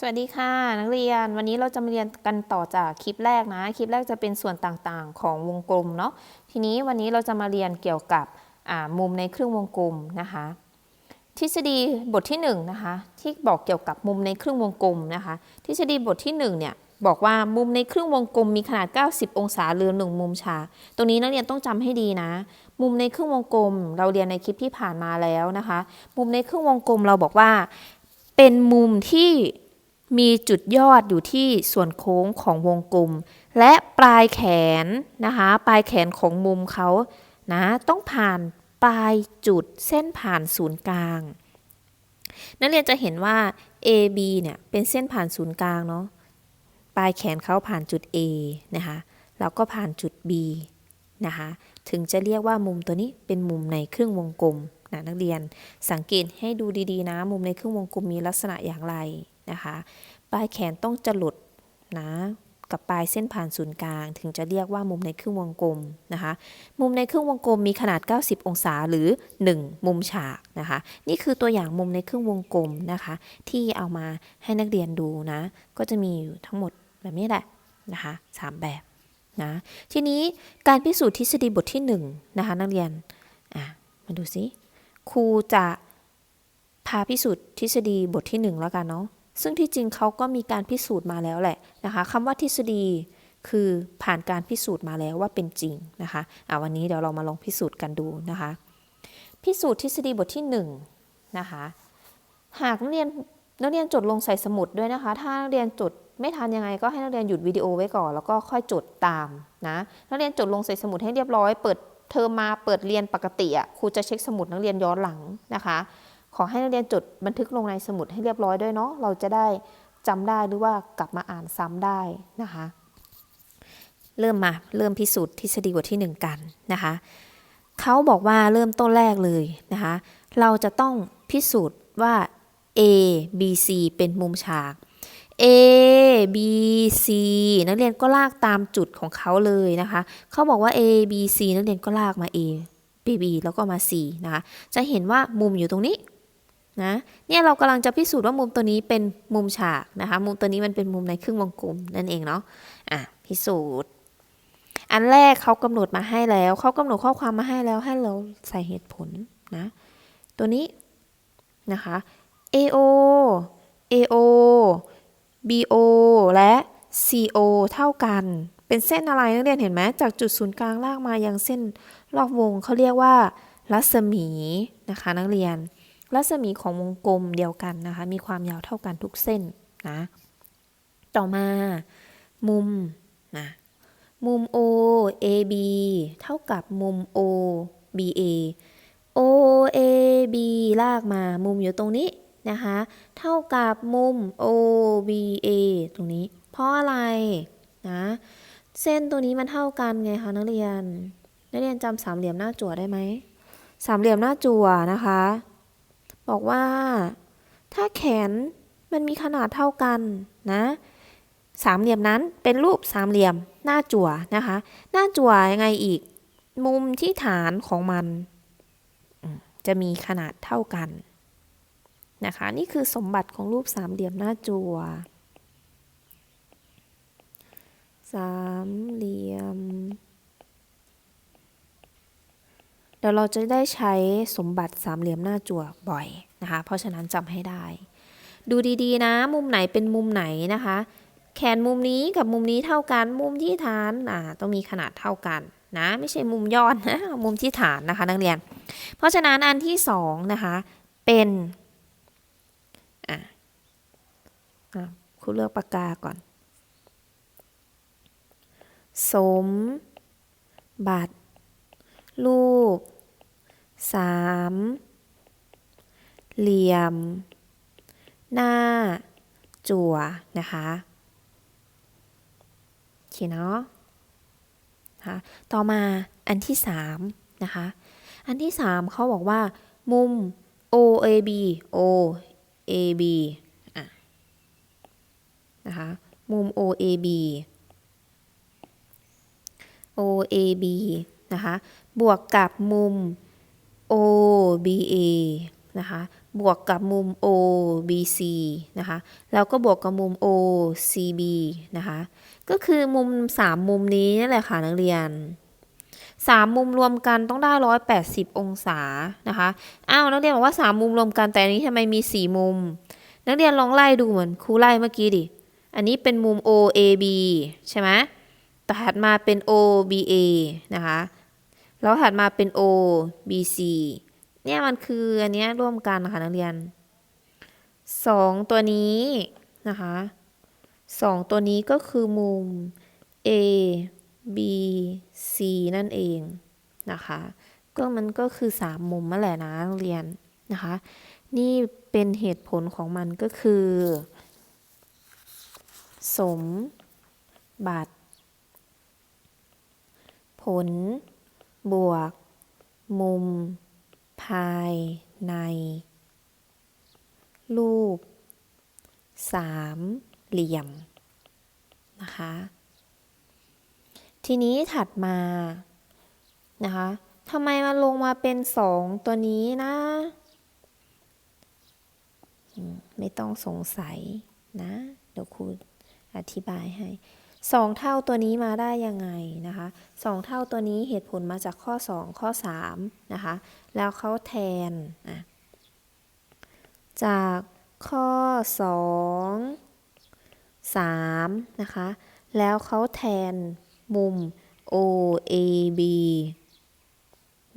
สวัสดีค่ะนักเรียนวันนี้เราจะมาเรียนกันต่อจากคลิปแรกนะคลิปแรกจะเป็นส่วนต่างๆ ของวงกลมเนาะทีนี้วันนี้เราจะมาเรียนเกี่ยวกับมุมในครื่งวงกลมนะคะ ทฤษฎีบทที่1นงนะคะที่บอกเกี่ยวกับมุมในครื่งวงกลมนะคะ ทฤษฎีบทที่1เนี่ยบอกว่ามุมในครื่งวงกลมมีขนาด 90 องศาหรือ1มุมฉากตรงนี้นักเรียนต้องจำให้ดีนะ มุมในครื่งวงกลม เราเรียนในคลิปที่ผ่านมาแล้วนะคะ มุมในครื่งวงกลมเราบอกว่า เป็นมุมที่ มีจุดยอดอยู่ที่ส่วนโค้งของวงกลม และปลายแขนนะคะ ปลายแขนของมุมเขานะต้องผ่านปลายจุดเส้นผ่านศูนย์กลาง นักเรียนจะเห็นว่า AB เนี่ยเป็นเส้นผ่านศูนย์กลางเนาะปลายแขนเขาผ่านจุด A นะคะแล้วก็ผ่านจุด B นะคะถึงจะเรียกว่ามุมตัวนี้เป็นมุมในครึ่งวงกลมนะนักเรียนสังเกตให้ดูดีๆนะ มุมในครึ่งวงกลมมีลักษณะอย่างไร นะคะปลายแขนต้องจะหลุดนะกับปลายเส้นผ่านศูนย์กลาง ถึงจะเรียกว่ามุมในครึ่งวงกลมนะคะมุมในครึ่งวงกลมมีขนาด 90 องศาหรือ 1 มุมฉากนะคะนี่คือตัวอย่างมุมในครึ่งวงกลมนะคะที่เอามาให้นักเรียนดูนะก็จะมีอยู่ทั้งหมดแบบนี้แหละนะคะสามแบบนะทีนี้การพิสูจน์ทฤษฎีบทที่1นงนะคะนักเรียนอะมาดูสิครูจะพาพิสูจน์ทฤษฎีบทที่ 1 แล้วกันเนาะ ซึ่งที่จริงเขาก็มีการพิสูจน์มาแล้วแหละนะคะคำว่าทฤษฎีคือผ่านการพิสูจน์มาแล้วว่าเป็นจริงนะคะอะวันนี้เดี๋ยวเรามาลองพิสูจน์กันดูนะคะ พิสูจน์ทฤษฎีบทที่1นะคะหากนักเรียนนักเรียนจดลงใส่สมุดด้วยนะคะ ถ้านักเรียนจดไม่ทันยังไงก็ให้นักเรียนหยุดวิดีโอไว้ก่อน แล้วก็ค่อยจดตามนะนักเรียนจดลงใส่สมุดให้เรียบร้อย เปิดเทอมมาเปิดเรียนปกติอะครูจะเช็คสมุดนักเรียนย้อนหลังนะคะ ขอให้นักเรียนจดบันทึกลงในสมุดให้เรียบร้อยด้วยเนาะเราจะได้จำได้หรือว่ากลับมาอ่านซ้ำได้นะคะ เริ่มมาเริ่มพิสูจน์ทฤษฎีบทที่ 1 กันนะคะเขาบอกว่าเริ่มต้นแรกเลยนะคะเราจะต้องพิสูจน์ว่า A B C เป็นมุมฉาก A B C นักเรียนก็ลากตามจุดของเขาเลยนะคะเขาบอกว่า A B C นักเรียนก็ลากมา A B B แล้วก็มา C นะคะจะเห็นว่ามุมอยู่ตรงนี้ นะเนี่ยเรากำลังจะพิสูจน์ว่ามุมตัวนี้เป็นมุมฉากนะคะ มุมตัวนี้มันเป็นมุมในครึ่งวงกลมนั่นเองเนาะอะพิสูจน์ อันแรกเขากำหนดมาให้แล้วเขากำหนดข้อความมาให้แล้วให้เราใส่เหตุผลนะตัวนี้นะคะ AO AO BO และ CO เท่ากัน เป็นเส้นอะไรนักเรียนเห็นไหมจากจุดศูนย์กลางลากมายังเส้นรอบวงเขาเรียกว่ารัศมีนะคะนักเรียน รัศมีของวงกลมเดียวกันนะคะ มีความยาวเท่ากันทุกเส้นนะ ต่อมา มุมนะมุม O AB เท่ากับมุม O BA O A B ลากมามุมอยู่ตรงนี้นะคะ เท่ากับมุม O B A ตรงนี้ เพราะอะไรนะเส้นตัวนี้มันเท่ากันไงคะนักเรียน นักเรียนจำสามเหลี่ยมหน้าจั่วได้ไหมสามเหลี่ยมหน้าจั่วนะคะ บอกว่า ถ้าแขนมันมีขนาดเท่ากันนะสามเหลี่ยมนั้นเป็นรูปสามเหลี่ยมหน้าจั่วนะคะ หน้าจั่วยังไงอีก มุมที่ฐานของมัน จะมีขนาดเท่ากันนะคะ นี่คือสมบัติของรูปสามเหลี่ยมหน้าจั่วสามเหลี่ยม เดี๋ยวเราจะได้ใช้สมบัติสามเหลี่ยมหน้าจั่วบ่อยนะคะ เพราะฉะนั้นจำให้ได้ ดูดีๆนะ มุมไหนเป็นมุมไหนนะคะ แขนมุมนี้กับมุมนี้เท่ากัน มุมที่ฐานอ่าต้องมีขนาดเท่ากันนะ ไม่ใช่มุมยอดนะ มุมที่ฐานนะคะนักเรียน เพราะฉะนั้นอันที่สองนะคะเป็นอะอะครูเลือกปากกาก่อน สมบัติ รูปสามเหลี่ยม หน้า จั่ว นะคะโอเคเนาะนะะต่อมาอันที่สามนะคะ อันที่สามเขาบอกว่า มุม OAB OAB ะนะคะ มุม OAB OAB นะคะ บวกกับมุม OBA นะคะบวกกับมุม OBC นะคะแล้วก็บวกกับมุม OCB นะคะก็คือมุม 3 มุมนี้นั่นแหละค่ะนักเรียน 3 มุมรวมกันต้องได้ 180 องศานะคะอ้าวนักเรียนบอกว่า 3 มุมรวมกันแต่อันนี้ทำไมมี 4 มุม นักเรียนลองไล่ดูเหมือนครูไล่เมื่อกี้ดิ อันนี้เป็นมุม OAB ใช่ไหมถัดมาเป็น OBA นะคะ แล้วถัดมาเป็น OBC เนี่ยมันคืออันนี้ร่วมกันนะคะนักเรียนสองตัวนี้นะคะสองตัวนี้ก็คือมุม A B C นั่นเองนะคะ ก็มันก็คือสามมุมนั่นแหละนะนักเรียนนะคะ นี่เป็นเหตุผลของมันก็คือ สมบัติ ผล บวก มุม ภายใน รูป สามเหลี่ยม นะคะ ทีนี้ถัดมา นะคะทำไมมันลงมาเป็นสองตัวนี้นะ ไม่ต้องสงสัยนะ เดี๋ยวครูอธิบายให้ สองเท่าตัวนี้มาได้ยังไงนะคะสองเท่าตัวนี้เหตุผลมาจากข้อ 2 ข้อ3นะคะแล้วเขาแทนจากข้อ 2 3นะคะแล้วเขาแทนมุม OAB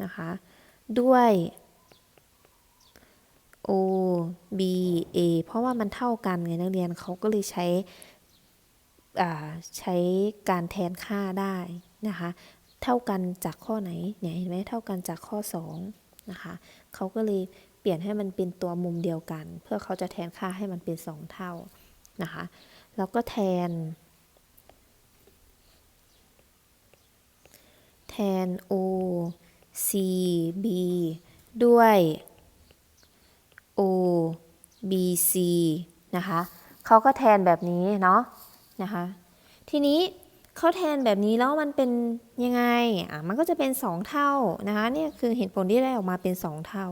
นะคะด้วย OBA เพราะว่ามันเท่ากันไงนักเรียนเขาก็เลยใช้ ใช้การแทนค่าได้นะคะ เท่ากันจากข้อไหนเนี่ยเห็นไหมเท่ากันจากข้อ 2 นะคะเขาก็เลยเปลี่ยนให้มันเป็นตัวมุมเดียวกัน เพื่อเขาจะแทนค่าให้มันเป็น 2 เท่านะคะแล้วก็แทน แทน O C B ด้วย O B C นะคะเขาก็แทนแบบนี้เนาะ นะคะ ทีนี้เขาแทนแบบนี้แล้วมันเป็นยังไงอะมันก็จะเป็น 2 เท่านะคะเนี่ยคือเหตุผลที่ได้ออกมาเป็น 2 เท่า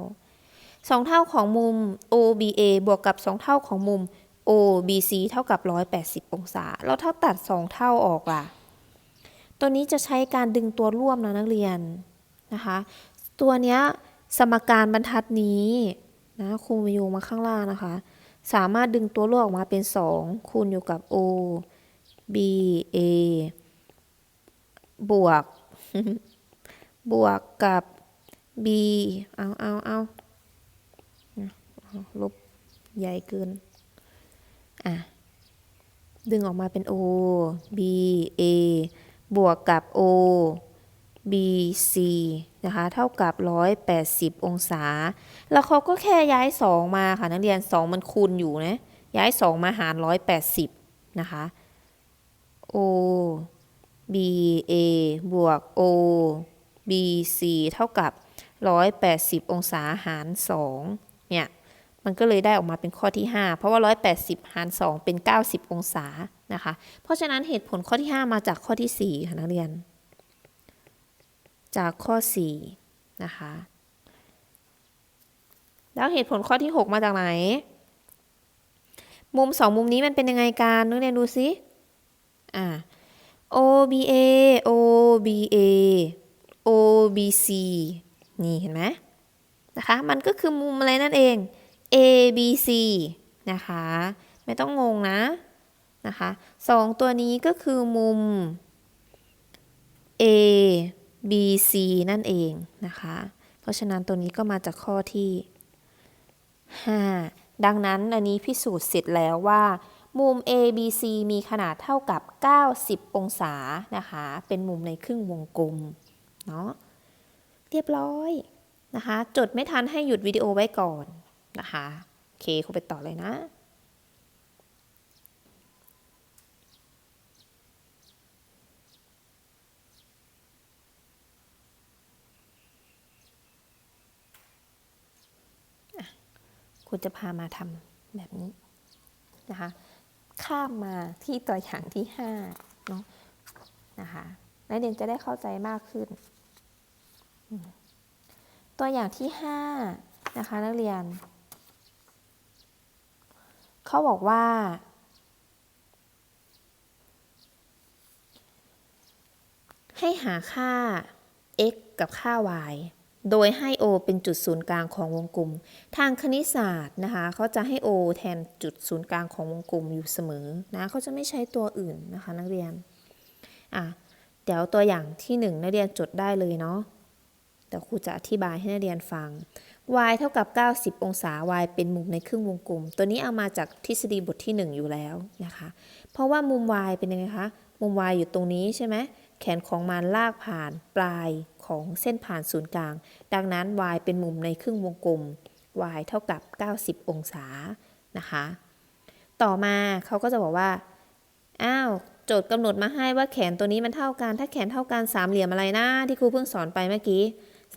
2 เท่าของมุม OBA บวกกับ 2 เท่าของมุม OBC เท่ากับ 180 องศา แล้วถ้าตัด 2 เท่าออกล่ะ ตัวนี้จะใช้การดึงตัวร่วมนะนักเรียนนะคะ ตัวเนี้ยสมการบรรทัดนี้นะคูมาโยงมาข้างล่างนะคะ สามารถดึงตัวร่วมออกมาเป็น 2 คูณอยู่กับ O B A บวก บวกกับ B เอาเอาเอาเอาลบใหญ่เกิน อะ ดึงออกมาเป็น O B A บวกกับ O B C นะคะ เท่ากับ 180 องศา แล้วเขาก็แค่ย้าย 2 มาค่ะ นักเรียน 2 มันคูณอยู่นะ ย้าย 2 มาหาร 180 นะคะ O B A บวก O B C เท่ากับ 180 องศาหาร 2 เนี่ย มันก็เลยได้ออกมาเป็นข้อที่ 5 เพราะว่า 180 หาร 2 เป็น 90 องศานะคะ เพราะฉะนั้นเหตุผลข้อที่ 5 มาจากข้อที่ 4 ค่ะนักเรียน จากข้อ 4 นะคะ แล้วเหตุผลข้อที่ 6 มาจากไหน มุม 2 มุมนี้มันเป็นยังไงกันนักเรียนดูสิ อ่า OBA OBA OBC นี่เห็นไหมนะคะ มันก็คือมุมอะไรนั่นเอง ABC นะคะ ไม่ต้องงงนะนะคะสองตัวนี้ก็คือมุม ABC นั่นเองนะคะ เพราะฉะนั้นตัวนี้ก็มาจากข้อที่ 5 ดังนั้นอันนี้พิสูจน์เสร็จแล้วว่า มุม ABC มีขนาดเท่ากับ 90 องศานะคะ เป็นมุมในครึ่งวงกลม เนาะ เรียบร้อยนะคะ จดไม่ทันให้หยุดวิดีโอไว้ก่อนนะคะ โอเคครูไปต่อเลยนะคุณจะพามาทำแบบนี้นะคะ ข้ามมาที่ตัวอย่างที่5เนาะนะคะนักเรียนจะได้เข้าใจมากขึ้น ตัวอย่างที่5นะคะนักเรียน เขาบอกว่า ให้หาค่า x กับค่า y โดยให้ O เป็นจุดศูนย์กลางของวงกลม ทางคณิตศาสตร์นะคะเขาจะให้ O แทนจุดศูนย์กลางของวงกลมอยู่เสมอนะเขาจะไม่ใช้ตัวอื่นนะคะนักเรียนอะเดี๋ยวตัวอย่างที่หนึ่งนักเรียนจดได้เลยเนาะเดี๋ยวครูจะอธิบายให้นักเรียนฟัง y เท่ากับ 90 องศา y เป็นมุมในครึ่งวงกลม ตัวนี้เอามาจากทฤษฎีบทที่ 1 อยู่แล้วนะคะ เพราะว่ามุม y เป็นยังไงคะ มุม y อยู่ตรงนี้ใช่ไหม แขนของมันลากผ่านปลายของเส้นผ่านศูนย์กลาง ดังนั้น y เป็นมุมในครึ่งวงกลม y เท่ากับ 90 องศานะคะ ต่อมาเขาก็จะบอกว่า อ้าว โจทย์กำหนดมาให้ว่าแขนตัวนี้มันเท่ากัน ถ้าแขนเท่ากันสามเหลี่ยมอะไรนะที่ครูเพิ่งสอนไปเมื่อกี้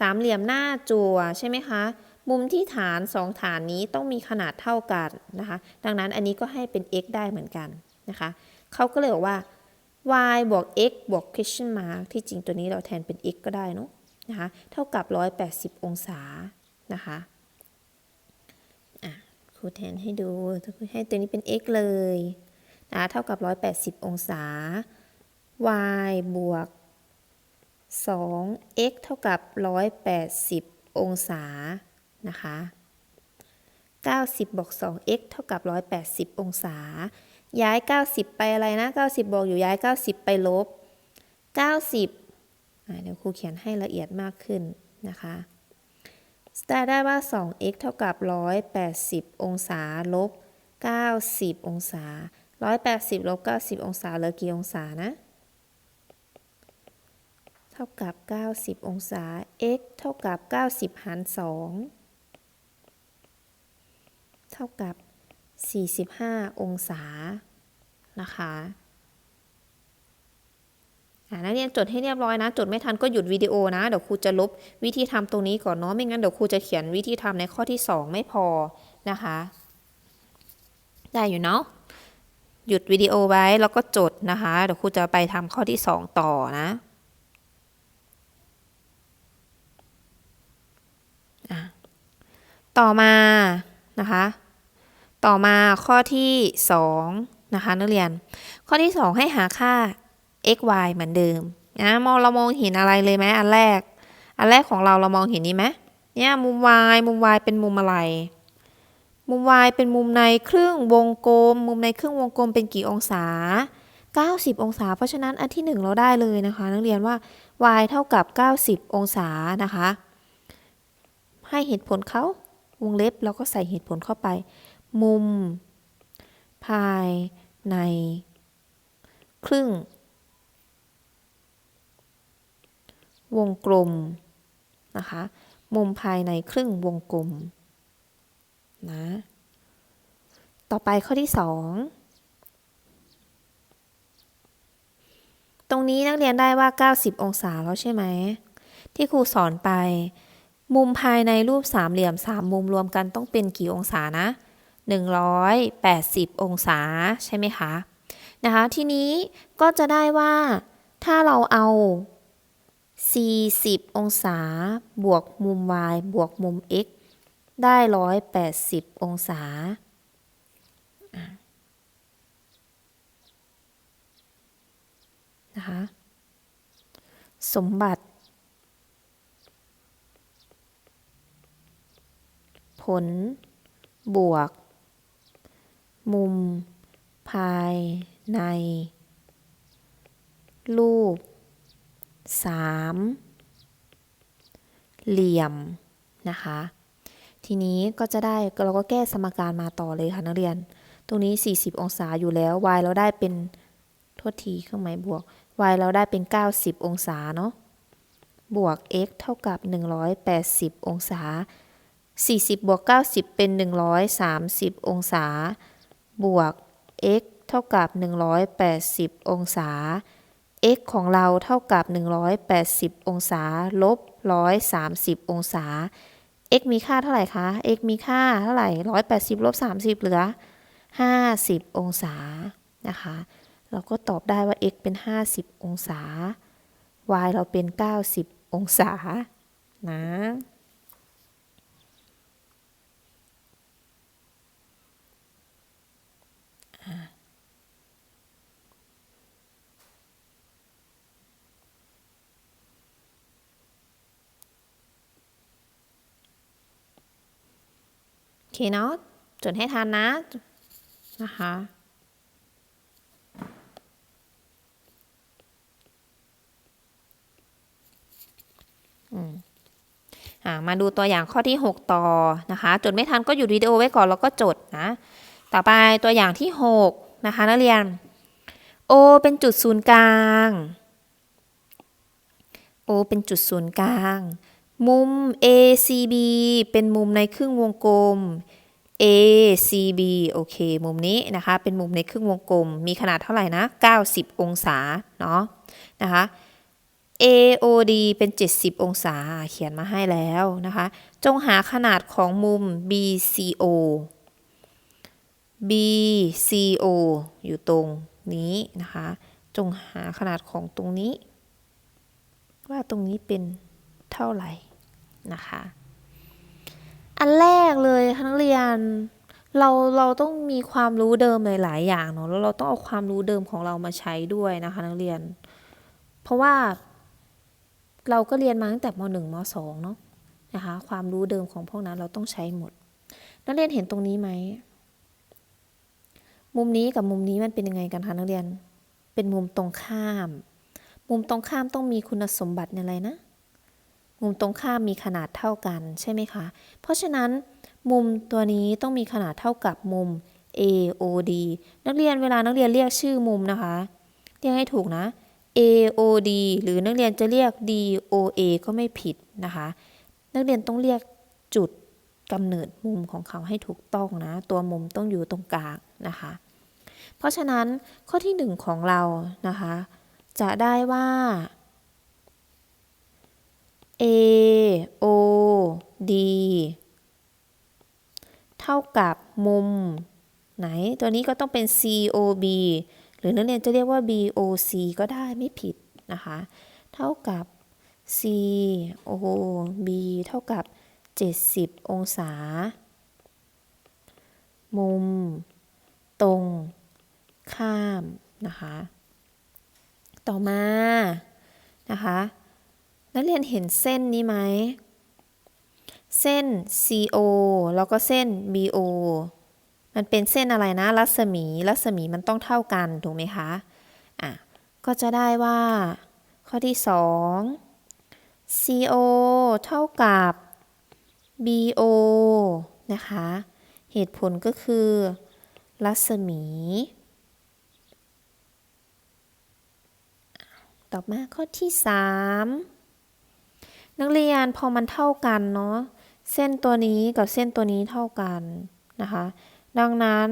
สามเหลี่ยมหน้าจั่วใช่ไหมคะ มุมที่ฐานสองฐานนี้ต้องมีขนาดเท่ากันนะคะ ดังนั้นอันนี้ก็ให้เป็น x ได้เหมือนกันนะคะ เขาก็เลยบอกว่า y บวก x บวก question mark ที่จริงตัวนี้เราแทนเป็น x ก็ได้เนาะนะคะเท่ากับ 180 องศานะคะอะครูแทนให้ดูให้ตัวนี้เป็น x เลยนะเท่ากับ 180 องศา y บวก 2x เท่ากับ 180 องศานะคะ90บวก 2x เท่ากับ 180 องศา ย้าย 90 ไปอะไรนะ 90 บอกอยู่ย้าย 90 ไปลบ 90เดี๋ยวครูเขียนให้ละเอียดมากขึ้นนะคะจะได้ว่า 2x เท่ากับ 180 องศาลบ 90 องศา 180 ลบ 90 องศาเหลือกี่องศานะ เท่ากับ 90 องศา x เท่ากับ 90 หาร 2 เท่ากับ 45 องศานะคะอ่านักเรียนจดให้เรียบร้อยนะ จดไม่ทันก็หยุดวิดีโอนะ เดี๋ยวครูจะลบวิธีทำตรงนี้ก่อนเนาะ ไม่งั้นเดี๋ยวครูจะเขียนวิธีทำในข้อที่ 2 ไม่พอนะคะ ได้อยู่เนาะ หยุดวิดีโอไว้แล้วก็จดนะคะ เดี๋ยวครูจะไปทำข้อที่ 2 ต่อนะต่อมานะคะ ต่อมาข้อที่2นะคะนักเรียน ข้อที่ 2 ให้หาค่า x y เหมือนเดิมนะมองเรามองเห็นอะไรเลยไหมอันแรก อันแรกของเราเรามองเห็นนี้ไหมเนี่ยมุม y มุม y เป็นมุมอะไร มุม y เป็นมุมในครึ่งวงกลม มุมในครึ่งวงกลมเป็นกี่องศา 90 องศา เพราะฉะนั้นอันที่ 1 เราได้เลยนะคะ นักเรียนว่า y เท่ากับ 90 องศานะคะ ให้เหตุผลเขาวงเล็บแล้วก็ใส่เหตุผลเข้าไป มุม ภายใน ครึ่ง วงกลม นะคะ มุมภายในครึ่งวงกลม นะ ต่อไปข้อที่2ตรงนี้นักเรียนได้ว่า 90 องศาแล้วใช่ไหม ที่ครูสอนไป มุมภายในรูปสามเหลี่ยม3มุมรวมกันต้องเป็นกี่องศานะ 180 องศาใช่ไหมคะนะคะทีนี้ก็จะได้ว่าถ้าเราเอา 40 องศา บวกมุม y บวกมุม x ได้ 180 องศา นะคะ สมบัติ ผล บวก มุม ภายใน รูป 3 เหลี่ยมนะคะ ทีนี้ก็จะได้เราก็แก้สมการมาต่อเลยค่ะนักเรียน ตรงนี้ 40 องศาอยู่แล้ว y เราได้เป็นโทษทีเครื่องหมายบวก y เราได้เป็น 90 องศาเนาะบวก x เท่ากับ 180 องศา 40 บวก 90 เป็น 130 องศา บวก x เท่ากับ 180 องศา x ของเราเท่ากับ 180 องศา ลบ 130 องศา x มีค่าเท่าไหร่คะ x มีค่าเท่าไหร่ 180 ลบ 30 เหลือ 50 องศา นะคะ เราก็ตอบได้ว่า x เป็น 50 องศา y เราเป็น 90 องศา นะ เคเนาะจดให้ทันนะ นะคะ อืมอมาดูตัวอย่างข้อที่ 6 ต่อนะคะ จดไม่ทันก็หยุดวิดีโอไว้ก่อนแล้วก็จดนะ ต่อไปตัวอย่างที่ 6 นะคะนักเรียน O เป็นจุดศูนย์กลาง O เป็นจุดศูนย์กลาง มุม ACB เป็นมุมในครึ่งวงกลม ACB โอเค มุมนี้นะคะ เป็นมุมในครึ่งวงกลม มีขนาดเท่าไหร่นะ 90 องศา เนาะนะคะ AOD เป็น 70 องศา เขียนมาให้แล้วนะคะ จงหาขนาดของมุม BCO BCO อยู่ตรงนี้นะคะ จงหาขนาดของตรงนี้ ว่าตรงนี้เป็นเท่าไหร่ นะคะ อันแรกเลยค่ะนักเรียนเราเราต้องมีความรู้เดิมหลาย ๆ อย่างเนาะแล้วเราต้องเอาความรู้เดิมของเรามาใช้ด้วยนะคะ นักเรียน เพราะว่าเราก็เรียนมาตั้งแต่ม .1 ม .2 เนาะนะคะ ความรู้เดิมของพวกนั้นเราต้องใช้หมด นักเรียนเห็นตรงนี้ไหมมุมนี้กับมุมนี้มันเป็นยังไงกันคะนักเรียน เป็นมุมตรงข้าม มุมตรงข้ามต้องมีคุณสมบัติอะไรนะ มุมตรงข้ามมีขนาดเท่ากันใช่ไหมคะ เพราะฉะนั้น มุมตัวนี้ต้องมีขนาดเท่ากับมุม AOD นักเรียนเวลานักเรียนเรียกชื่อมุมนะคะ เรียกให้ถูกนะ AOD หรือนักเรียนจะเรียก DOA ก็ไม่ผิดนะคะ นักเรียนต้องเรียกจุดกำเนิดมุมของเขาให้ถูกต้องนะ ตัวมุมต้องอยู่ตรงกลางนะคะ เพราะฉะนั้นข้อที่หนึ่งของเรานะคะ จะได้ว่า A O D เท่ากับมุม ไหน ตัวนี้ก็ต้องเป็น C O B หรือนักเรียนจะเรียกว่า B O C ก็ได้ไม่ผิดนะคะ เท่ากับ C O B เท่ากับ 70 องศา มุม ตรง ข้ามนะคะ ต่อมานะคะ นักเรียนเห็นเส้นนี้ไหม เส้น CO แล้วก็เส้น BO มันเป็นเส้นอะไรนะ รัศมี รัศมีมันต้องเท่ากัน ถูกไหมคะ อะ ก็จะได้ว่า ข้อที่ 2 CO เท่ากับ BO นะคะ เหตุผลก็คือ รัศมี ต่อมาข้อที่ 3 นักเรียนพอมันเท่ากันเนาะเส้นตัวนี้กับเส้นตัวนี้เท่ากันนะคะ ดังนั้น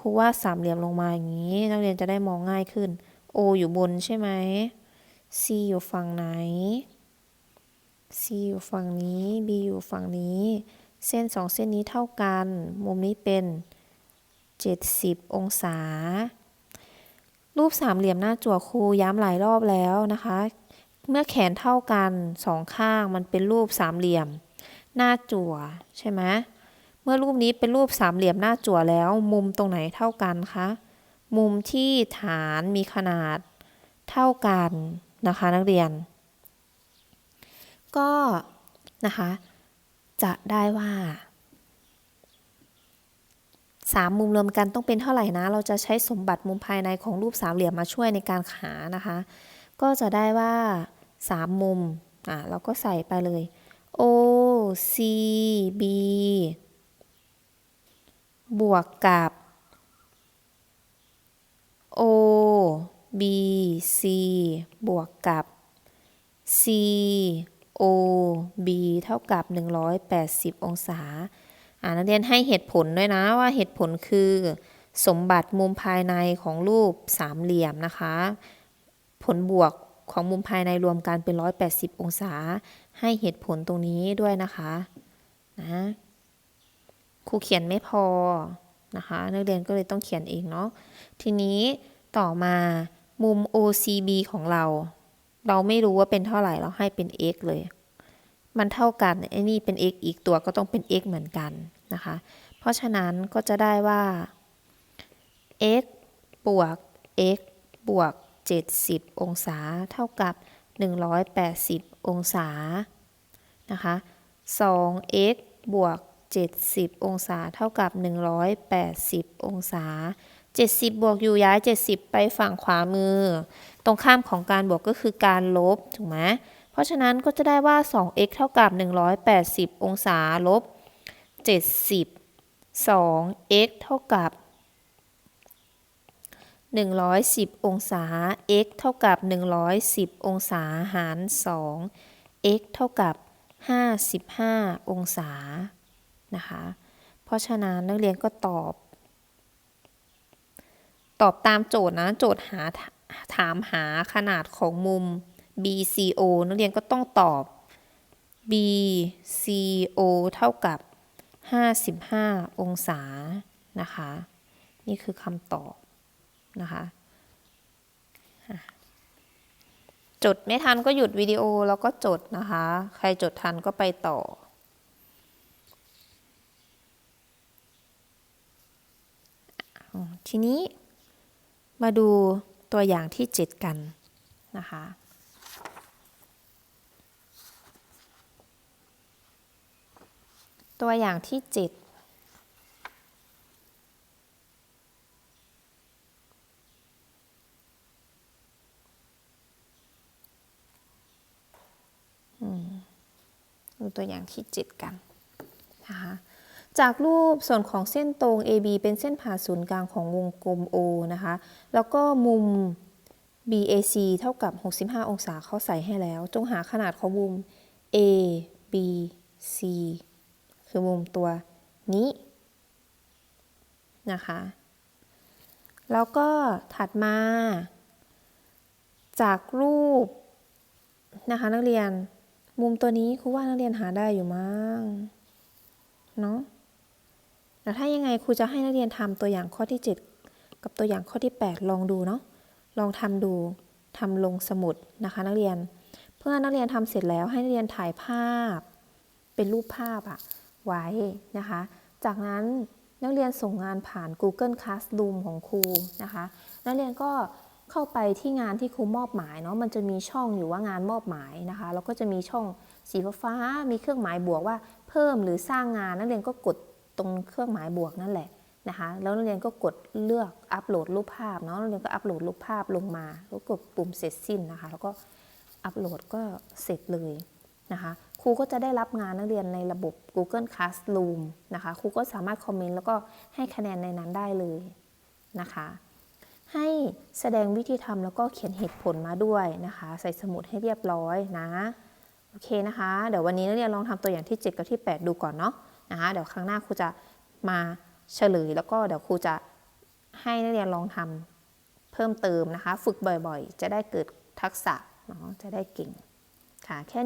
ครูว่าสามเหลี่ยมลงมาอย่างนี้ นักเรียนจะได้มองง่ายขึ้น O อยู่บนใช่ไหม C อยู่ฝั่งไหน C อยู่ฝั่งนี้ B อยู่ฝั่งนี้ เส้นสองเส้นนี้เท่ากัน มุมนี้เป็น 70 องศา รูปสามเหลี่ยมหน้าจั่วครูย้ำหลายรอบแล้วนะคะ เมื่อแขนเท่ากันสองข้างมันเป็นรูปสามเหลี่ยม หน้าจั่วใช่ไหมเมื่อรูปนี้เป็นรูปสามเหลี่ยมหน้าจั่วแล้ว มุมตรงไหนเท่ากันคะมุมที่ฐานมีขนาดเท่ากันนะคะนักเรียน ก็นะคะจะได้ว่าสามมุมรวมกันต้องเป็นเท่าไหร่นะ เราจะใช้สมบัติมุมภายในของรูปสามเหลี่ยมมาช่วยในการหานะคะ ก็จะได้ว่าสามมุม อะเราก็ใส่ไปเลย O C B บวกกับ O B C บวกกับ C O B เท่ากับ 180 องศา อ่านักเรียนให้เหตุผลด้วยนะว่าเหตุผลคือ สมบัติมุมภายในของรูปสามเหลี่ยมนะคะ ผลบวกของมุมภายในรวมกันเป็น 180 องศา ให้เหตุผลตรงนี้ด้วยนะคะนะครูเขียนไม่พอนะคะนักเรียนก็เลยต้องเขียนเองเนาะทีนี้ต่อมามุม OCB ของเรา เราไม่รู้ว่าเป็นเท่าไหร่เราให้เป็น x เลย มันเท่ากันไอ้นี่เป็น x อีกตัวก็ต้องเป็น x เหมือนกันนะคะ เพราะฉะนั้นก็จะได้ว่า x บวก x บวก 70 องศา เท่ากับ 180 องศา นะคะ 2x บวก 70 องศา เท่ากับ 180 องศา 70 บวกอยู่ย้าย 70 ไปฝั่งขวามือ ตรงข้ามของการบวกก็คือการลบ ถูกไหม เพราะฉะนั้นก็จะได้ว่า 2x เท่ากับ 180 องศา ลบ 70 2x เท่ากับ 110 องศา x เท่ากับ 110 องศาหาร 2 x เท่ากับ 55 องศา นะคะ เพราะฉะนั้นนักเรียนก็ตอบ ตอบตามโจทย์นะ โจทย์หาถามหาขนาดของมุม BCO นักเรียนก็ต้องตอบ BCO เท่ากับ 55 องศา นะคะ นี่คือคำตอบ นะคะอะจดไม่ทันก็หยุดวิดีโอแล้วก็จดนะคะ ใครจดทันก็ไปต่ออ๋อทีนี้มาดูตัวอย่างที่ 7 กันนะคะตัวอย่างที่ 7 ดู ตัวอย่างที่ 7 กันนะคะจากรูปส่วนของเส้นตรง AB เป็นเส้นผ่าศูนย์กลางของวงกลม O นะคะ แล้วก็มุม BAC เท่ากับ 65 องศาเขาใส่ให้แล้ว จงหาขนาดของมุม ABC คือมุมตัวนี้นะคะ แล้วก็ถัดมา จากรูปนะคะนักเรียน มุมตัวนี้ครูว่านักเรียนหาได้อยู่มั้งเนาะแต่ถ้ายังไงครูจะให้นักเรียนทำตัวอย่างข้อที่ 7 กับตัวอย่างข้อที่ 8 ลองดูเนาะลองทำดูทำลงสมุดนะคะ นักเรียน เพื่อนักเรียนทำเสร็จแล้วให้นักเรียนถ่ายภาพ เป็นรูปภาพอะไว้นะคะ จากนั้นนักเรียนส่งงานผ่าน Google Classroom ของครูนะคะ นักเรียนก็ เข้าไปที่งานที่ครูมอบหมายเนาะมันจะมีช่องอยู่ว่างานมอบหมายนะคะแล้วก็จะมีช่องสีฟ้ามีเครื่องหมายบวกว่า เพิ่มหรือสร้างงานนักเรียนก็กดตรงเครื่องหมายบวกนั่นแหละนะคะแล้วนักเรียนก็กดเลือกอัปโหลดรูปภาพเนาะนักเรียนก็อัปโหลดรูปภาพลงมาแล้วกดปุ่มเสร็จสิ้นนะคะ แล้วก็อัปโหลดก็เสร็จเลยนะคะครูก็จะได้รับงานนักเรียนในระบบ Google Classroom นะคะครูก็สามารถคอมเมนต์แล้วก็ให้คะแนนในนั้นได้เลยนะคะ ให้แสดงวิธีทำแล้วก็เขียนเหตุผลมาด้วยนะคะ ใส่สมุดให้เรียบร้อยนะโอเคนะคะ เดี๋ยววันนี้นักเรียนลองทำตัวอย่างที่ 7 กับที่ 8 ดูก่อนเนาะนะคะเดี๋ยวครั้งหน้าครูจะมาเฉลย แล้วก็เดี๋ยวครูจะให้นักเรียนลองทำเพิ่มเติมนะคะ ฝึกบ่อยๆ จะได้เกิดทักษะเนาะจะได้เก่งค่ะแค่